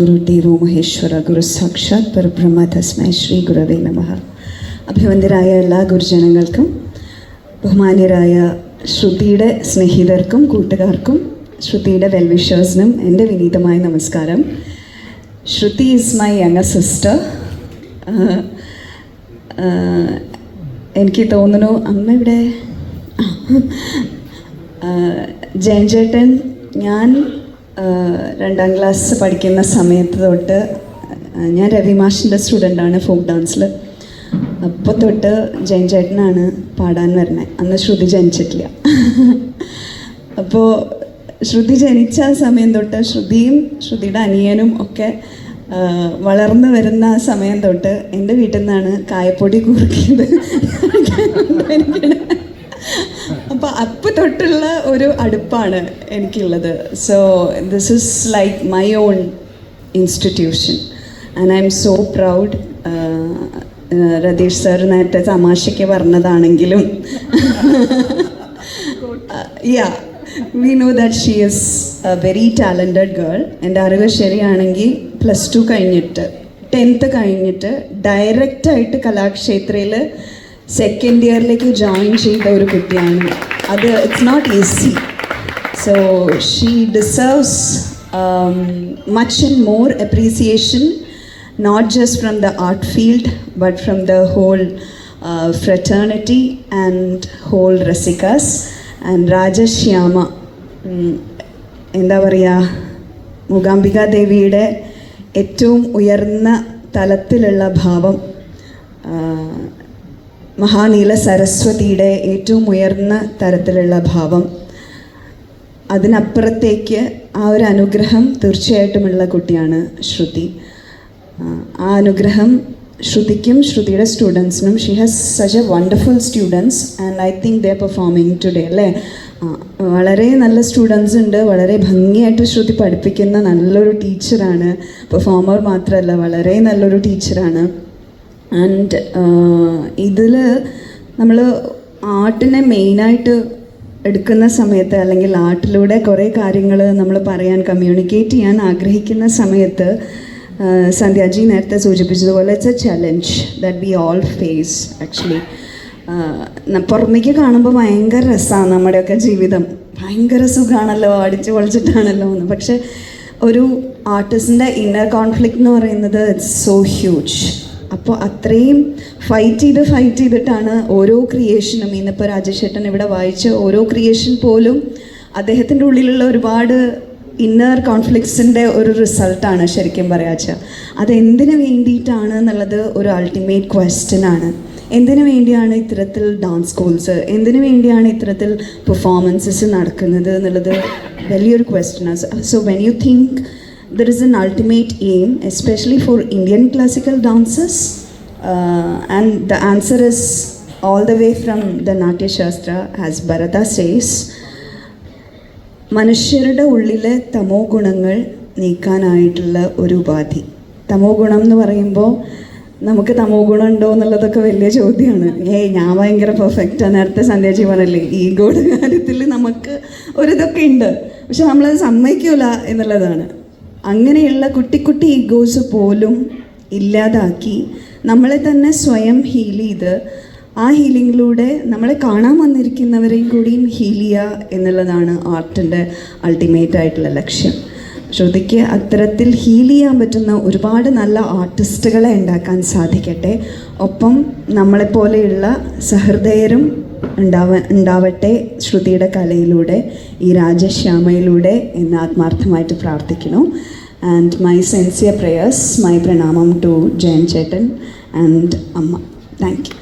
ഗുരുദേവോ മഹേശ്വര ഗുരു സാക്ഷാത് പരബ്രഹ്മ തസ്മൈ ശ്രീ ഗുരവേ നമ. അഭിവന്ദരായ എല്ലാ ഗുരുജനങ്ങൾക്കും ബഹുമാന്യരായ ശ്രുതിയുടെ സ്നേഹിതർക്കും കൂട്ടുകാർക്കും ശ്രുതിയുടെ വെൽവിഷേഴ്സിനും എന്റെ വിനീതമായ നമസ്കാരം. Shruti is my younger sister എനിക്ക് തോന്നുന്നു അമ്മ ഇവിടെ? ജയൻ ചേട്ടൻ ഞാൻ രണ്ടാം ക്ലാസ് പഠിക്കുന്ന സമയത്ത് തൊട്ട് ഞാൻ രവി മാഷിന്റെ സ്റ്റുഡന്റാണ് ഫോക്ക് ഡാൻസിൽ അപ്പോൾ തൊട്ട് ജയൻ ചേട്ടനാണ് പാടാൻ വരുന്നത് അന്ന് ശ്രുതി ജനിച്ചിട്ടില്ല. അപ്പോൾ ശ്രുതി ജനിച്ച സമയം തൊട്ട് ശ്രുതിയും ശ്രുതിയുടെ അനിയനും ഒക്കെ വളർന്നു വരുന്ന സമയം തൊട്ട് എന്റെ വീട്ടിൽ നിന്നാണ് കായപ്പൊടി കുറുക്കിയത്. അപ്പം തൊട്ടുള്ള ഒരു അടുപ്പാണ് എനിക്കുള്ളത്. So this is like my own institution and I'm so proud Ratheesh sir നേരത്തെ തമാശയ്ക്ക് പറഞ്ഞതാണെങ്കിലും. Yeah we know that she is a very talented girl എന്റെ അറിവ് ശരിയാണെങ്കിൽ പ്ലസ് ടു കഴിഞ്ഞിട്ട് ടെൻത്ത് കഴിഞ്ഞിട്ട് ഡയറക്റ്റായിട്ട് കലാക്ഷേത്രയിൽ സെക്കൻഡ് ഇയറിലേക്ക് ജോയിൻ ചെയ്ത ഒരു കുട്ടിയാണ്. അത് it's not easy so she deserves much and more appreciation not just from the art field but from the whole uh, fraternity and whole Rasikas and Rajashyama ഉം, എന്താ പറയുക മൂകാംബിക ദേവിയുടെ ഏറ്റവും ഉയർന്ന തലത്തിലുള്ള ഭാവം ആ, മഹാനീല സരസ്വതിയുടെ ഏറ്റവും ഉയർന്ന തരത്തിലുള്ള ഭാവം. അതിനപ്പുറത്തേക്ക് ആ ഒരു അനുഗ്രഹം തീർച്ചയായിട്ടുമുള്ള കുട്ടിയാണ് ശ്രുതി. ആ, അനുഗ്രഹം ശ്രുതിക്കും ശ്രുതിയുടെ സ്റ്റുഡൻസിനും she has such a wonderful students and I think they performing today അല്ലേ? വളരെ നല്ല സ്റ്റുഡൻസ് ഉണ്ട് വളരെ ഭംഗിയായിട്ട് ശ്രുതി പഠിപ്പിക്കുന്ന നല്ലൊരു ടീച്ചറാണ് പെർഫോമർ മാത്രമല്ല വളരെ നല്ലൊരു ടീച്ചറാണ് ആൻഡ് ഇതിൽ നമ്മൾ ആർട്ടിനെ മെയിനായിട്ട് എടുക്കുന്ന സമയത്ത് അല്ലെങ്കിൽ ആർട്ടിലൂടെ കുറേ കാര്യങ്ങൾ നമ്മൾ പറയാൻ കമ്മ്യൂണിക്കേറ്റ് ചെയ്യാൻ ആഗ്രഹിക്കുന്ന സമയത്ത് സന്ധ്യാജി നേരത്തെ സൂചിപ്പിച്ചതുപോലെ it's a challenge that we all face actually പുറമേക്ക് കാണുമ്പോൾ ഭയങ്കര രസമാണ് നമ്മുടെയൊക്കെ ജീവിതം. ഭയങ്കര സുഖമാണല്ലോ അടിച്ചു പൊളിച്ചിട്ടാണല്ലോ എന്ന്. പക്ഷെ ഒരു ആർട്ടിസ്റ്റിന്റെ ഇന്നർ കോൺഫ്ലിക്റ്റ് എന്ന് പറയുന്നത് ഇറ്റ്സ് സോ ഹ്യൂജ് അപ്പോൾ അത്രയും ഫൈറ്റ് ചെയ്ത് ഫൈറ്റ് ചെയ്തിട്ടാണ് ഓരോ ക്രിയേഷനും ഇന്നിപ്പോൾ രാജേഷ് ചേട്ടൻ ഇവിടെ വായിച്ച ഓരോ ക്രിയേഷൻ പോലും അദ്ദേഹത്തിന്റെ ഉള്ളിലുള്ള ഒരുപാട് ഇന്നർ കോൺഫ്ലിക്ട്സിന്റെ ഒരു റിസൾട്ടാണ് ശരിക്കും പറയാച്ച. അതെന്തിനു വേണ്ടിയിട്ടാണ് എന്നുള്ളത് ഒരു അൾട്ടിമേറ്റ് ക്വസ്റ്റ്യൻ ആണ്. എന്തിനു വേണ്ടിയാണ് ഇത്തരത്തിൽ ഡാൻസ് സ്കൂൾസ് എന്തിനു വേണ്ടിയാണ് ഇത്തരത്തിൽ പെർഫോമൻസസ് നടക്കുന്നത് എന്നുള്ളത് വലിയൊരു ക്വസ്റ്റ്യനാണ് so when you think there is an ultimate aim, especially for Indian classical dancers, uh, and the answer is all the way from the Natya Shastra, as Bharata says. മനുഷ്യരുടെ ഉള്ളിലെ തമോ ഗുണങ്ങൾ നീക്കാനായിട്ടുള്ള ഒരു ഉപാധി. തമോ ഗുണം എന്ന് പറയുമ്പോൾ നമുക്ക് തമോ ഗുണം ഉണ്ടോ എന്നുള്ളതൊക്കെ വലിയ ചോദ്യമാണ്. ഏയ് ഞാൻ ഭയങ്കര പെർഫെക്റ്റാണ് നേരത്തെ സന്ധ്യാജി പറഞ്ഞല്ലേ ഈഗോയുടെ കാര്യത്തിൽ നമുക്ക് ഒരിതൊക്കെ ഉണ്ട്. പക്ഷെ നമ്മളത് സമ്മതിക്കൂല എന്നുള്ളതാണ്. അങ്ങനെയുള്ള കുട്ടി കുട്ടി ഈഗോസ് പോലും ഇല്ലാതാക്കി നമ്മളെ തന്നെ സ്വയം ഹീൽ ചെയ്ത് ആ ഹീലിങ്ങിലൂടെ നമ്മളെ കാണാൻ വന്നിരിക്കുന്നവരെയും കൂടിയും ഹീൽ ചെയ്യുക എന്നുള്ളതാണ് ആർട്ടിന്റെ അൾട്ടിമേറ്റ് ആയിട്ടുള്ള ലക്ഷ്യം. ശ്രുതിക്ക് അത്തരത്തിൽ ഹീൽ ചെയ്യാൻ പറ്റുന്ന ഒരുപാട് നല്ല ആർട്ടിസ്റ്റുകളെ ഉണ്ടാക്കാൻ സാധിക്കട്ടെ. ഒപ്പം നമ്മളെപ്പോലെയുള്ള സഹൃദയരും ഉണ്ടാവ ഉണ്ടാവട്ടെ ശ്രുതിയുടെ കലയിലൂടെ ഈ രാജശ്യാമയിലൂടെ എന്ന് ആത്മാർത്ഥമായിട്ട് പ്രാർത്ഥിക്കുന്നു. And my sincere prayers my പ്രണാമം ടു ജയൻ ചേട്ടൻ ആൻഡ് അമ്മ. Thank you